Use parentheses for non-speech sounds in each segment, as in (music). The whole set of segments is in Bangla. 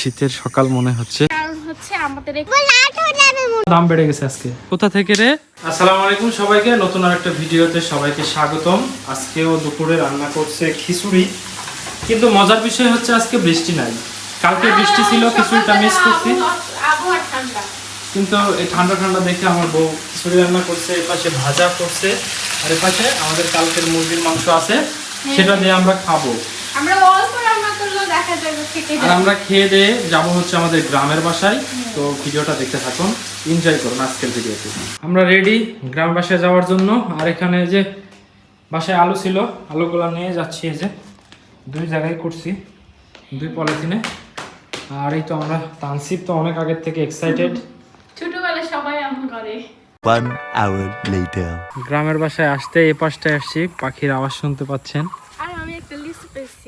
শীতের সকাল মনে হচ্ছে। হচ্ছে আমাদের দাম বেড়ে গেছে আজকে। কোথা থেকে রে? আসসালামু আলাইকুম সবাইকে নতুন আরেকটা ভিডিওতে সবাইকে স্বাগতম। আজকেও দুপুরে রান্না করছে খিচুড়ি। কিন্তু মজার বিষয় হচ্ছে আজকে বৃষ্টি নাই। কালকে বৃষ্টি ছিল খিচুড়িটা মিস করছি। কিন্তু এই ঠান্ডা ঠান্ডা দেখে আমার বউ খিচুড়ি রান্না করছে এপাশে ভাজা করছে আর এপাশে আমাদের কালকের মুরগির মাংস আছে সেটা দিয়ে আমরা খাব। আমরা অল্প রান্না করলেও দেখা যাবে খেতে আর আমরা খেয়ে দিয়ে যাব হচ্ছে আমাদের গ্রামের বাসায়। তো ভিডিওটা দেখতে থাকুন এনজয় করুন আজকের ভিডিওতে আমরা রেডি গ্রাম বাসায় যাওয়ার জন্য। আর এখানে যে বাসায় আলু ছিল আলুগুলো নিয়ে যাচ্ছি এই যে। দুই জায়গায় করছি দুই পলিথিনে। আর এই তো আমরা তানসিব তো অনেক আগের থেকে এক্সাইটেড ছোটবেলায় সবাই এমন করে। One hour later. গ্রামের বাসায় আসতে এই পাশটায় আসছি পাখির আওয়াজ শুনতে পাচ্ছেন আর আমি একটা লিচু পেয়েছি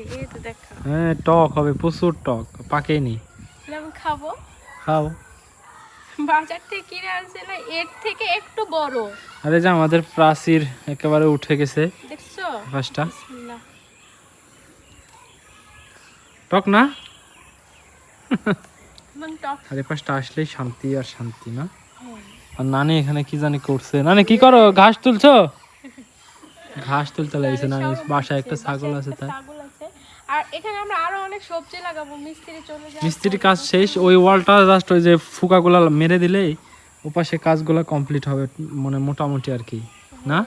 এই তো দেখো হ্যাঁ টক হবে প্রচুর টক পাকেনি। আমি খাব? খাও। বাজার থেকে কিনে আনছিল এর থেকে একটু বড়। আরে যে আমাদের প্রাচীর একেবারে উঠে গেছে। দেখছ? ফার্স্টটা টক না? এবং টক। আর এই পাশটা আসলেই শান্তি আর শান্তি না। আর নানি এখানে কি জানি করছে। নানি কি করো? ঘাস তুলছো? (laughs) ঘাস তুলতে লাগছে নানি। বাসায় একটা ছাগল আছে তাই আর এখানে আমরা আরও অনেক সবজি লাগাবো মিস্ত্রি চলে যায় মিস্ত্রি কাজ শেষ ওই ওয়ালটা জাস্ট ওই যে ফুকাগুলা মেরে দিলেই ওপাশে কাজগুলো কমপ্লিট হবে মানে মোটামুটি আর কি না?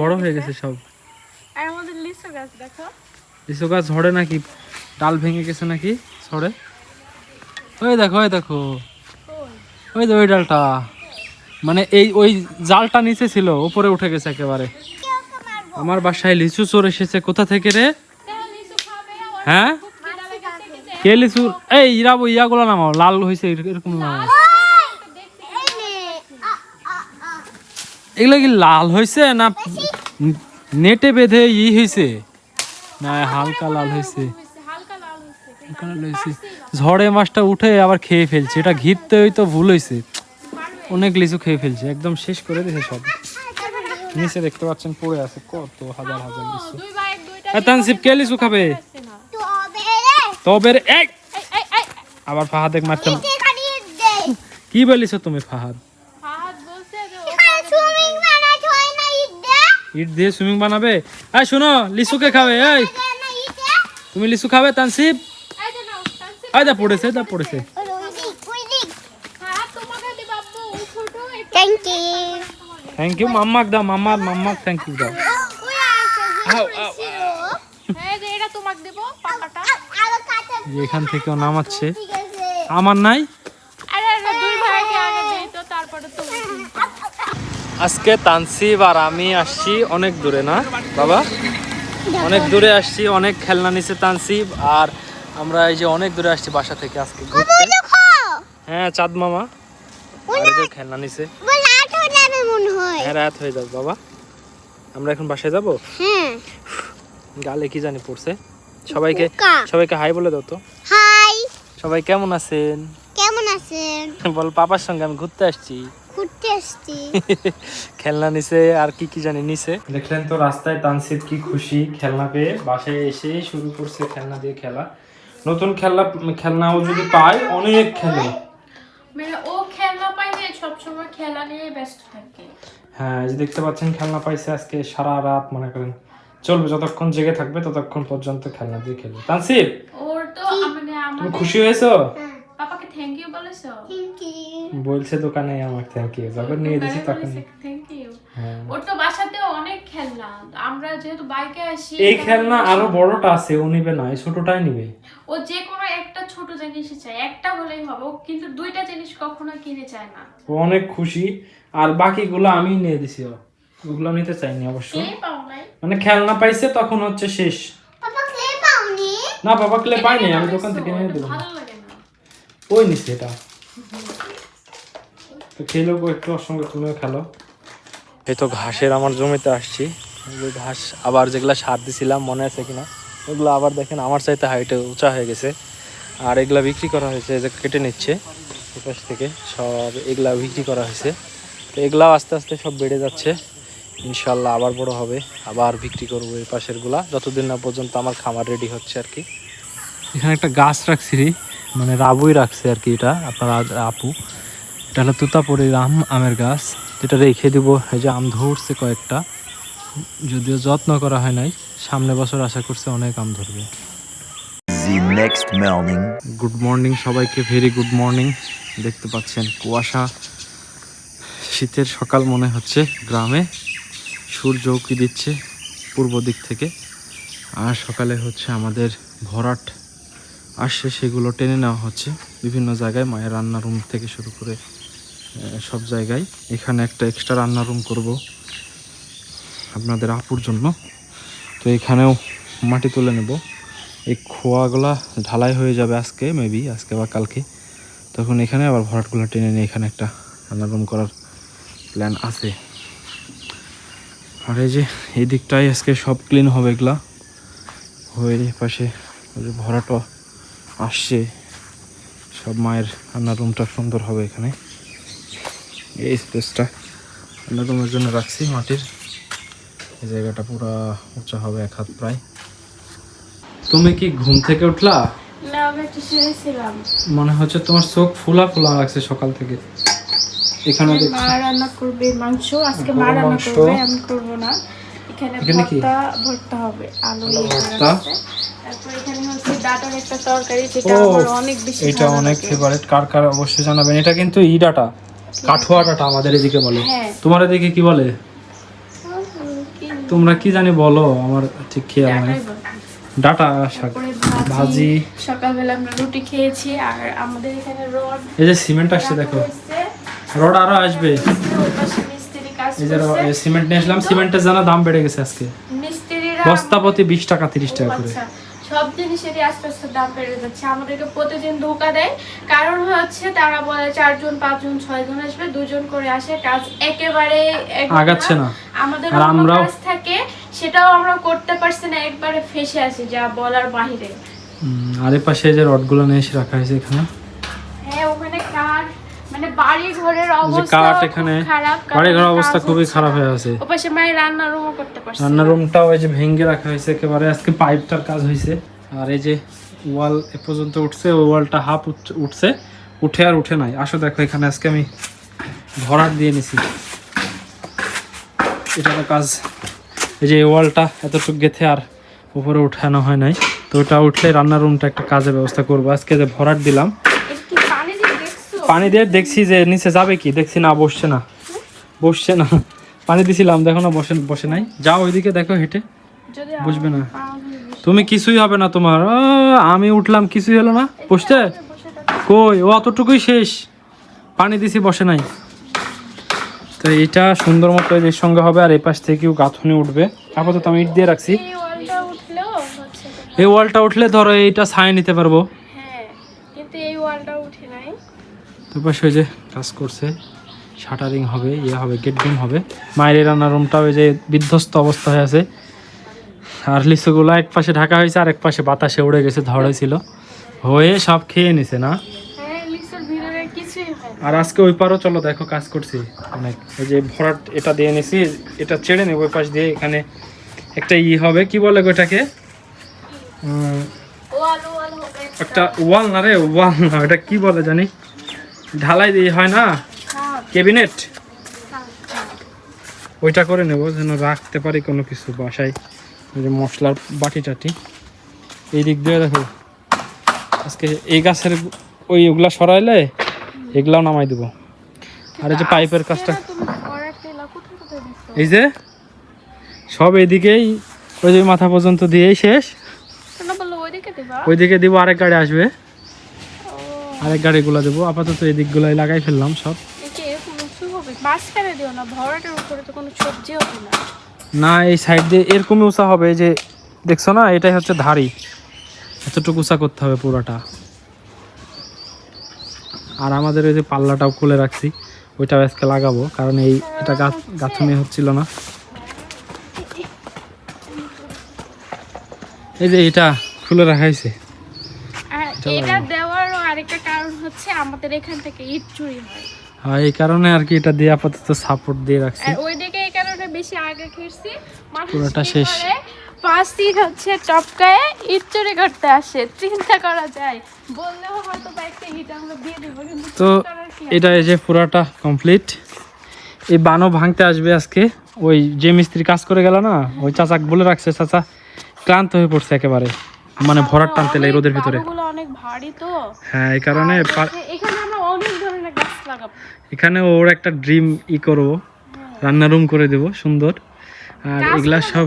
বড় হয়ে গেছে সব। আর আমাদের লিচু গাছ দেখো। লিচু গাছ ঝড়ে নাকি? ডাল ভেঙে গেছে নাকি? ঝড়ে ওই দেখো ওই দেখো। ওই ওই যে ওই ডালটা। মানে এই ওই জালটা নিচে ছিল উপরে উঠে গেছে একেবারে। আমার বাসায় লিচু চোর এসেছে। কোথা থেকে রে? হ্যাঁ। কে লিচু? এই ইরাবো ইয়াগুলো নামাও। লাল হয়েছে এরকম নামাও। এগুলো কি লাল হয়েছে না নেটে বেঁধে ই হয়েছে না, হালকা লাল হয়েছে ঝড়ে মাছটা উঠে আবার খেয়ে ফেলছে। এটা ঘিরতে ওই তো ভুল হয়েছে অনেক লিচু খেয়ে ফেলছে। একদম শেষ করে দিয়েছে সব। নিচে দেখতে পাচ্ছেন পড়ে আছে কত হাজার হাজার লিচু তানসিব কে লিচু খাবে? তবে রে- এই এই এই এই। আবার ফাহাদ এক মারতাম কি বলিস তুমি ফাহাদ? ফাহাদ বলছে যে ও ইট দিয়ে সুইমিং বানাবে? এই শোনো লিচুকে খাবে? এই। তুমি লিচু খাবে তানসিব এই যে তানসিব এই দা পড়েছে দা পড়েছে ফাহাদ তোমাকে দি বাবু ও ছোট একটু Thank you. থ্যাংক ইউ মাম্মাক দাও মাম্মা মাম্মাক থ্যাংক ইউ দাও এখান থেকেও নামাচ্ছে। আমার নাই? আজকে তানসিব আর আমি আসছি অনেক দূরে না বাবা? অনেক দূরে আসছি অনেক খেলনা নিছে তানসিব আর আমরা এই যে অনেক দূরে আসছি বাসা থেকে আজকে ঘুরতে। হ্যাঁ চাঁদ মামা। খেলনা নিছে। হ্যাঁ রাত হয়ে যাবে বাবা। আমরা এখন বাসায় যাব? হ্যাঁ গালে কি জানি পড়ছে। সবাইকে সবাইকে হাই বলে দাও তো। হাই। সবাই কেমন আছেন? কেমন আছেন? বল পাপার সঙ্গে আমি ঘুরতে আসছি। ঘুরতে আসছি। (laughs) খেলনা নিছে আর কি কি জানি নিছে। দেখলেন তো রাস্তায় তানসিদ কি খুশি খেলনা পেয়ে বাসায় এসে শুরু করছে খেলনা দিয়ে খেলা। নতুন খেলনা খেলনাও যদি পায় অনেক খেলে। মানে ও খেলনা পাইলে সবসময় খেলা নিয়ে ব্যস্ত থাকে। হ্যাঁ এই যে দেখতে পাচ্ছেন খেলনা পাইছে আজকে সারা রাত মনে করেন। চলবে যতক্ষণ জেগে থাকবে ততক্ষণ পর্যন্ত খেলনা দিয়ে খেলবে। তানসিব ওর তো মানে তুমি খুশি হয়েছো? পাপাকে থ্যাংক ইউ বলেছ? থ্যাংক ইউ বলছে দোকানে আমাকে থ্যাংক ইউ যখন নিয়ে দিছি তখন থ্যাংক ইউ হ্যাঁ। ওর তো খেলনা আমরা যেহেতু বাইকে আসি এই খেলনা আরও বড়টা আছে ও নিবে না এই ছোটটাই নিবে। ও যে কোনো একটা ছোট জিনিসই চায় একটা হলেই হবে কিন্তু দুইটা জিনিস কখনো কিনে চায় না। ও অনেক খুশি আর বাকিগুলো আমি নিয়ে দিছি ও ওগুলো নিতে চাইনি অবশ্য। খেয়ে পাও নাই। মানে খেলনা পাইছে তখন হচ্ছে শেষ। না বাবা ক্লে পাইনি আমি দোকান থেকে নিয়ে দিলাম। ভালো লাগে না। ওই নিছে এটা। তো খেলো গো একটু ওর সঙ্গে তুমিও খেলো। এই তো ঘাসের আমার জমিতে আসছি। ঘাস আবার যেগুলা সার দিছিলাম, মনে আছে কিনা? ওগুলো আবার দেখেন আমার চাইতে হাইটে উঁচা হয়ে গেছে। আর এগুলা বিক্রি করা হয়েছে যে কেটে নিচ্ছে এপাশ থেকে সব এগুলা বিক্রি করা হয়েছে। তো এগুলাও আস্তে আস্তে সব বেড়ে যাচ্ছে। ইনশাল্লাহ আবার বড় হবে, আবার বিক্রি করব এই পাশেরগুলা। যতদিন না পর্যন্ত আমার খামার রেডি হচ্ছে আর কি। এখানে একটা গাছ রাখছি মানে রাবুই রাখছে আর কি এটা, আপনার আপু। এটা হলো তুতাপুরি আম আমের গাছ, যেটা রেখে দিব, এই যে আম ধরছে কয়েকটা। যদিও যত্ন করা হয় নাই সামনে বছর আশা করছে অনেক আম ধরবে। The next গুড মর্নিং সবাইকে ভেরি গুড মর্নিং দেখতে পাচ্ছেন কুয়াশা শীতের সকাল মনে হচ্ছে গ্রামে। সূর্য উঁকি দিচ্ছে পূর্ব দিক থেকে। আর সকালে হচ্ছে আমাদের ভরাট। আসছে সেগুলো টেনে নেওয়া হচ্ছে বিভিন্ন জায়গায় মায়ের রান্নার রুম থেকে শুরু করে সব জায়গায়। এখানে একটা এক্সট্রা রান্নার রুম করব। আপনাদের আপুর জন্য। তো এখানেও মাটি তুলে নেব। এই খোয়াগুলা ঢালাই হয়ে যাবে আজকে মেবি আজকে বা কালকে। তখন এখানে আবার ভরাটগুলো টেনে নিয়ে এখানে একটা রান্নার রুম করার প্ল্যান আছে। আর এই যে এই দিকটাই আজকে সব ক্লিন হবে এগুলা। হয়ে পাশে ভরাটো আসছে। সব মায়ের রান্নার রুমটা সুন্দর হবে এখানে। এই স্পেসটা রান্নার রুমের জন্য রাখছি মাটির। এই জায়গাটা পুরা উঁচা হবে এক হাত প্রায়। তুমি কি ঘুম থেকে উঠলা? না আমি একটু শুয়েছিলাম মনে হচ্ছে তোমার চোখ ফুলা ফুলা লাগছে সকাল থেকে। এখানে মা রান্না করবে মাংস আজকে মা রান্না করবে আমি করব না। এখানে ভর্তা ভর্তা হবে আলু ভর্তা। তারপর এখানে হচ্ছে ডাটার একটা তরকারি যেটা আমার অনেক বেশি এটা অনেক। ফেভারিট কার কার অবশ্যই জানাবেন। এটা কিন্তু ই ডাটা কাঠুয়া ডাটা আমাদের এদিকে বলে। হ্যাঁ। তোমার এদিকে কি বলে? তোমরা কি জানি বলো? আমার ঠিক খেয়াল নাই। ডাটা শাক ভাজি সকালবেলা আমরা রুটি খেয়েছি আর আমাদের এখানে রড এই যে সিমেন্ট আসছে দেখো। রড আরও আসবে। এই যে সিমেন্ট নিয়ে আসলাম। সিমেন্টের জানা দাম বেড়ে গেছে আজকে। বস্তাপতি বস্তা প্রতি বিশ টাকা তিরিশ টাকা করে। আচ্ছা, সব জিনিসেরই আস্তে আস্তে দাম বেড়ে যাচ্ছে। আমাদেরকে প্রতিদিন ধোকা দেয়। কারণ হচ্ছে তারা বলে চারজন পাঁচজন ছয়জন আসবে দুজন করে আসে কাজ একেবারে আগাচ্ছে না। আমাদের আমরা কাজ থাকে সেটাও আমরা করতে পারছি না একবারে ফেসে আসি যা বলার বাহিরে। আরে পাশে যে রডগুলো নিয়ে এসে রাখা হয়েছে এখানে হ্যাঁ ওখানে কাঠ মানে বাড়ি ঘরের অবস্থা এখানে খারাপ বাড়ি ঘরের অবস্থা খুবই খারাপ হয়ে আছে। ওপাশে রান্নার রুমও করতে পারছি রান্নার রুমটাও এই যে ভেঙে রাখা হয়েছে একেবারে আজকে পাইপটার কাজ হয়েছে। আর এই যে ওয়াল এ পর্যন্ত উঠছে ওই ওয়ালটা হাফ উঠছে উঠে আর উঠে নাই। আসো দেখো এখানে আজকে আমি ভরাট দিয়ে নিছি। এটা তো কাজ এই যে ওয়ালটা এতটুকু গেথে আর উপরে উঠানো হয় নাই। তো ওটা উঠলে রান্নার রুমটা একটা কাজের ব্যবস্থা করব। আজকে যে ভরাট দিলাম পানি দিয়ে দেখছি যে নিচে যাবে কি? দেখছি না বসছে না। বসছে না। পানি দিছিলাম দেখো না বসে বসে নাই। যাও ওইদিকে দেখো হেঁটে। বুঝবে না। তুমি কিছুই হবে না তোমার। আমি উঠলাম কিছুই হলো না। বসতে কই? ও অতটুকুই শেষ। পানি দিছি বসে নাই। তো এটা সুন্দর মতো এর সঙ্গে হবে আর এই পাশ থেকেও গাঁথনি উঠবে। আপাতত আমি ইট দিয়ে রাখছি। এই ওয়ালটা উঠলে ধরো এইটা ছায় নিতে পারব হ্যাঁ কিন্তু এই ওয়ালটা উঠে নাই তো পাশে ওই যে কাজ করছে শাটারিং হবে ইয়ে হবে গেট রুম হবে। মায়ের রান্নার রুমটা ওই যে বিধ্বস্ত অবস্থা হয়ে আছে। আর লিচুগুলো এক পাশে ঢাকা হয়েছে আর এক পাশে বাতাসে উড়ে গেছে ঝড় হয়েছিল। হয়ে সব খেয়ে নিছে না? হ্যাঁ না। আর আজকে ওই পারও চলো দেখো কাজ করছি। অনেক এই যে ভরাট এটা দিয়ে নিছি এটা ছেড়ে নেব ওই পাশ দিয়ে এখানে একটা ই হবে কি বলে হবে একটা। ওয়াল না রে ওয়াল না এটা কি বলে জানি? ঢালাই দিয়ে হয় না? হ্যাঁ। ক্যাবিনেট? হ্যাঁ। ওইটা করে নেব যেন রাখতে পারি কোনো কিছু বাসায়। ওই যে মশলার বাটি টাটি এই দিক দিয়ে দেখো। আজকে এই গাছের ওই ওগুলা সরাইলে এগুলাও নামাই দেবো। আর এই যে পাইপের কাজটা? এই যে সব এইদিকেই ওই যে মাথা পর্যন্ত দিয়েই শেষ। ওইদিকে দিব আরেক গাড়ি আসবে। আরেক গাড়িগুলো দেবো। আপাতত এই দিকগুলাই লাগাই ফেললাম সব। মাঝখানে দিও না, ভরাটের উপরে তো কোনো সবজি হবে না। না এই সাইড দিয়ে এরকমই উঁচা হবে যে দেখছ না? এটাই হচ্ছে ধারি এতটুকু উঁচা করতে হবে পুরোটা। আর আমাদের ওই যে পাল্লাটাও খুলে রাখছি। ওইটাও আজকে লাগাবো কারণ এই এটা গাছ গাঁথনি হচ্ছিল না। এই যে এটা খুলে রাখা হয়েছে এটা দেওয়ারও আরেকটা কারণ হচ্ছে আমাদের এখান থেকে ইট চুরি হয়। আর এই কারণে আর কি এটা দিয়ে আপাতত সাপোর্ট দিয়ে রাখছি। আর ওইদিকে এই কারণে বেশি আগে খেয়েছি পুরোটা শেষ। করে? হচ্ছে টপকায় ঈদ চুরি করতে আসে। চিন্তা করা যায়। বললেও হয়তো একটা ঈদ আমরা দিয়ে দেবো কিন্তু তো? এটা এই যে পুরাটা কমপ্লিট এই বানও ভাঙতে আসবে আজকে। ওই যে মিস্ত্রি কাজ করে গেল না ওই চাচাক বলে রাখছে চাচা ক্লান্ত হয়ে পড়ছে একেবারে। মানে ভরাট টানতে লাগে রোদের ভিতরে। ভারী তো। হ্যাঁ এই কারণে এখানে আমরা অনেক ধরনের গাছ লাগাবো। এখানে ওর একটা ড্রিম ই করব রান্না রুম করে দেব সুন্দর। আর এগুলা সব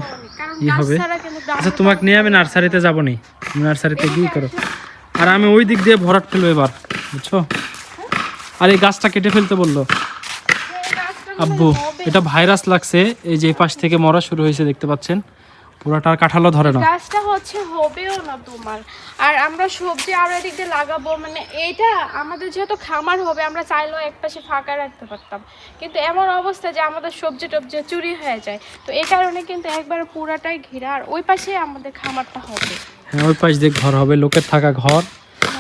ই হবে। আচ্ছা তোমাকে নিয়ে আমি নার্সারিতে যাব নি। নার্সারিতে গিয়ে করো। আর আমি ওই দিক দিয়ে ভরাট ফেলব এবার বুঝছ? আর এই গাছটা কেটে ফেলতে বলল। হয় আব্বু এটা ভাইরাস লাগছে। এই যে পাশ থেকে মরা শুরু হয়েছে দেখতে পাচ্ছেন? পুরাটা আর কাঁঠালও ধরে না। গাছটা হচ্ছে হবেও না তোমার। আর আমরা সবজি আরও এদিক দিয়ে লাগাবো মানে এইটা আমাদের যেহেতু খামার হবে আমরা চাইলেও এক পাশে ফাঁকা রাখতে পারতাম। কিন্তু এমন অবস্থা যে আমাদের সবজি টবজি চুরি হয়ে যায়। তো এই কারণে কিন্তু একবার পুরাটাই ঘেরা আর ওই পাশে আমাদের খামারটা হবে। হ্যাঁ ওই পাশ দিয়ে ঘর হবে লোকের থাকা ঘর।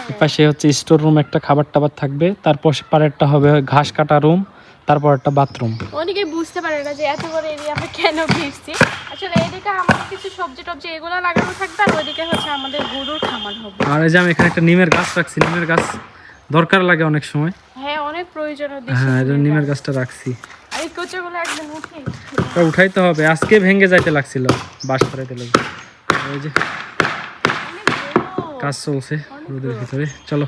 এই পাশে হচ্ছে স্টোর রুম একটা খাবার টাবার থাকবে তারপর পারেরটা হবে ঘাস কাটা রুম তারপর একটা বাথরুম অনেকে বুঝতে পারে না যে এত বড় এরিয়া আমরা কেন ফিরছি আসলে এদিকে আমাদের কিছু সবজি টবজি এগুলো লাগানো থাকবে আর ওইদিকে হচ্ছে আমাদের গরুর খামার হবে। আর এই যে আমি এখানে একটা নিমের গাছ রাখছি। নিমের গাছ দরকার লাগে অনেক সময়। হ্যাঁ অনেক প্রয়োজনীয় হ্যাঁ এটা নিমের গাছটা রাখছি। আর এই কোচাগুলো একদিন উঠি। এটা উঠাইতে হবে। আজকে ভেঙে যাইতে লাগছিল। বাস করে দিল ওই যে কাজ চলছে রোদের ভিতরে। চলো।